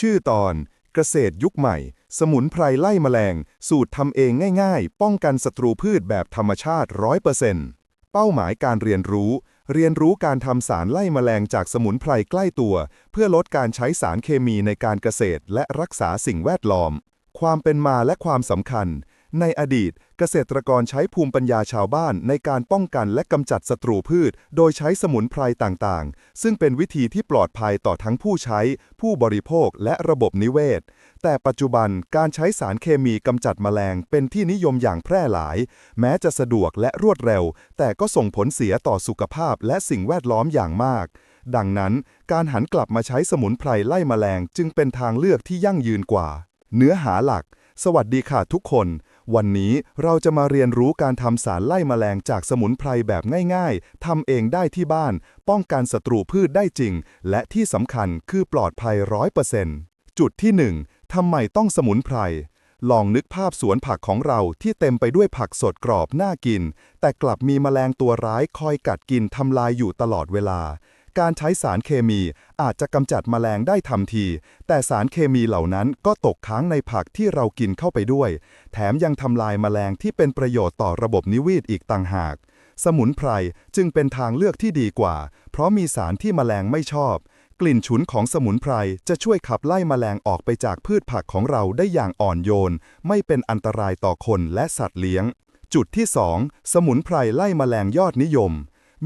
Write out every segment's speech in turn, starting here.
ชื่อตอน เกษตรยุคใหม่ สมุนไพรไล่แมลง สูตรทำเองง่ายๆ ป้องกันศัตรูพืชแบบธรรมชาติ 100%เป้าหมายการเรียนรู้ เรียนรู้การทำสารไล่แมลงจากสมุนไพรใกล้ตัว เพื่อลดการใช้สารเคมีในการเกษตร และรักษาสิ่งแวดล้อม ความเป็นมาและความสำคัญ ในอดีต เกษตรกรใช้ภูมิปัญญาชาวบ้านในการป้องกันและกำจัดศัตรูพืช โดยใช้สมุนไพรต่างๆ ซึ่งเป็นวิธีที่ปลอดภัยต่อทั้งผู้ใช้ ผู้บริโภคและระบบนิเวศ แต่ปัจจุบันการใช้สารเคมีกำจัดแมลงเป็นที่นิยมอย่างแพร่หลาย แม้จะสะดวกและรวดเร็ว แต่ก็ส่งผลเสียต่อสุขภาพและสิ่งแวดล้อมอย่างมาก ดังนั้น การหันกลับมาใช้สมุนไพรไล่แมลงจึงเป็นทางเลือกที่ยั่งยืนกว่า เนื้อหาหลัก สวัสดีค่ะทุกคน วันนี้เราจะมาเรียนรู้การทำสารไล่แมลงจากสมุนไพรแบบง่ายๆ ทำเองได้ที่บ้าน ป้องกันศัตรูพืชได้จริง และที่สำคัญคือปลอดภัยร้อยเปอร์เซ็นต์จุดที่ 1ทำไมต้องสมุนไพร ลองนึกภาพสวนผักของเราที่เต็มไปด้วยผักสดกรอบน่ากิน แต่กลับมีแมลงตัวร้ายคอยกัดกินทำลายอยู่ตลอดเวลา การใช้สารเคมีอาจจะกำจัดแมลงได้ทันที แต่สารเคมีเหล่านั้นก็ตกค้างในผักที่เรากินเข้าไปด้วย แถมยังทำลายแมลงที่เป็นประโยชน์ต่อระบบนิเวศอีกต่างหาก สมุนไพรจึงเป็นทางเลือกที่ดีกว่า เพราะมีสารที่แมลงไม่ชอบ กลิ่นฉุนของสมุนไพรจะช่วยขับไล่แมลงออกไปจากพืชผักของเราได้อย่างอ่อนโยน ไม่เป็นอันตรายต่อคนและสัตว์เลี้ยง จุดที่ 2 สมุนไพรไล่แมลงยอดนิยม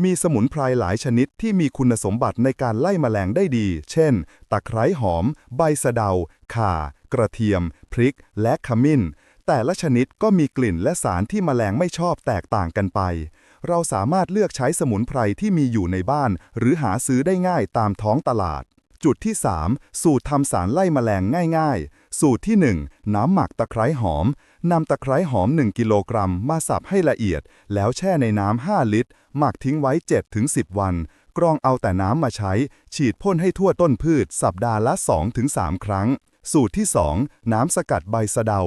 มีสมุนไพรหลายชนิดที่มีคุณสมบัติในการไล่แมลงได้ดี เช่น ตะไคร้หอม ใบสะเดา ข่า กระเทียม พริก และขมิ้น แต่ละชนิดก็มีกลิ่นและสารที่แมลงไม่ชอบแตกต่างกันไป เราสามารถเลือกใช้สมุนไพรที่มีอยู่ในบ้าน หรือหาซื้อได้ง่ายตามท้องตลาด จุดที่ 3 สูตรทำสารไล่แมลงง่ายๆ สูตรที่ 1 น้ำหมักตะไคร้หอมนำตะไคร้หอม 1 กิโลกรัมมาสับให้ละเอียด แล้วแช่ในน้ำ 5 ลิตร หมักทิ้งไว้ 7-10 วัน กรองเอาแต่น้ำมาใช้ ฉีดพ่นให้ทั่วต้นพืช สัปดาห์ละ 2-3 ครั้ง สูตรที่ 2 น้ำสกัดใบสะเดา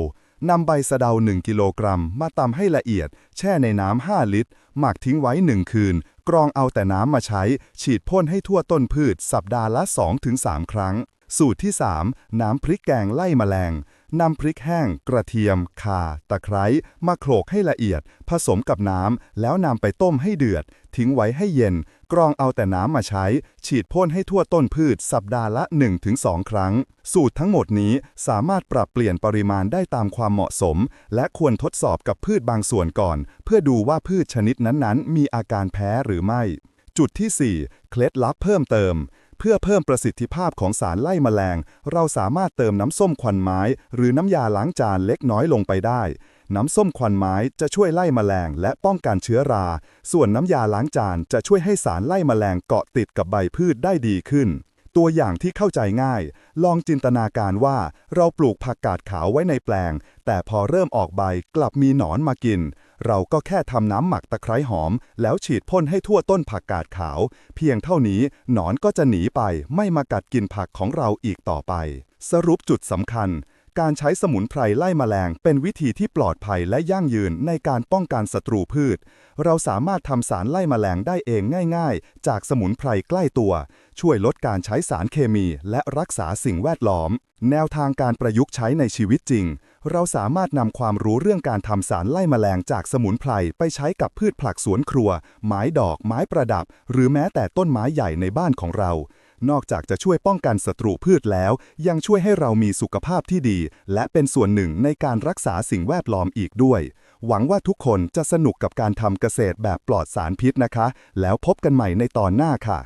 นำใบสะเดา 1 กิโลกรัม มาตำให้ละเอียด แช่ในน้ำ 5 ลิตร หมักทิ้งไว้ 1 คืน กรองเอาแต่น้ำมาใช้ ฉีดพ่นให้ทั่วต้นพืช สัปดาห์ละ 2-3 ครั้ง สูตรที่ 3 น้ำพริกแกงไล่แมลง นำพริกแห้ง กระเทียม ข่า ตะไคร้ มาโขลกให้ละเอียด ผสมกับน้ำ แล้วนำไปต้มให้เดือด ทิ้งไว้ให้เย็น กรองเอาแต่น้ำมาใช้ ฉีดพ่นให้ทั่วต้นพืช สัปดาห์ละ 1-2 ครั้ง สูตรทั้งหมดนี้สามารถปรับเปลี่ยนปริมาณได้ตามความเหมาะสม และควรทดสอบกับพืชบางส่วนก่อน เพื่อดูว่าพืชชนิดนั้นๆ มีอาการแพ้หรือไม่ จุดที่ 4 เคล็ดลับเพิ่มเติม เพื่อเพิ่มประสิทธิภาพของสารไล่แมลง เราสามารถเติมน้ำส้มควันไม้ หรือน้ำยาล้างจานเล็กน้อยลงไปได้ น้ำส้มควันไม้จะช่วยไล่แมลงและป้องกันเชื้อรา ส่วนน้ำยาล้างจานจะช่วยให้สารไล่แมลงเกาะติดกับใบพืชได้ดีขึ้น ตัวอย่างที่เข้าใจง่าย ลองจินตนาการว่าเราปลูกผักกาดขาวไว้ในแปลง แต่พอเริ่มออกใบกลับมีหนอนมากิน เราก็แค่ทำน้ำหมักตะไคร้หอม แล้วฉีดพ่นให้ทั่วต้นผักกาดขาว เพียงเท่านี้หนอนก็จะหนีไปไม่มากัดกินผักของเราอีกต่อไป สรุปจุดสำคัญ การใช้สมุนไพรไล่แมลง เป็นวิธีที่ปลอดภัยและยั่งยืนในการป้องกันศัตรูพืช เราสามารถทำสารไล่แมลงได้เองง่าย ๆ จากสมุนไพรใกล้ตัว ช่วยลดการใช้สารเคมี และรักษาสิ่งแวดล้อม แนวทางการประยุกต์ใช้ในชีวิตจริง เราสามารถนำความรู้เรื่องการทำสารไล่แมลงจากสมุนไพรไปใช้กับพืชผักสวนครัว ไม้ดอก ไม้ประดับ หรือแม้แต่ต้นไม้ใหญ่ในบ้านของเรา นอกจากจะช่วยป้องกันศัตรูพืชแล้ว ยังช่วยให้เรามีสุขภาพที่ดี และเป็นส่วนหนึ่งในการรักษาสิ่งแวดล้อมอีกด้วย หวังว่าทุกคนจะสนุกกับการทำเกษตรแบบปลอดสารพิษนะคะ แล้วพบกันใหม่ในตอนหน้าค่ะ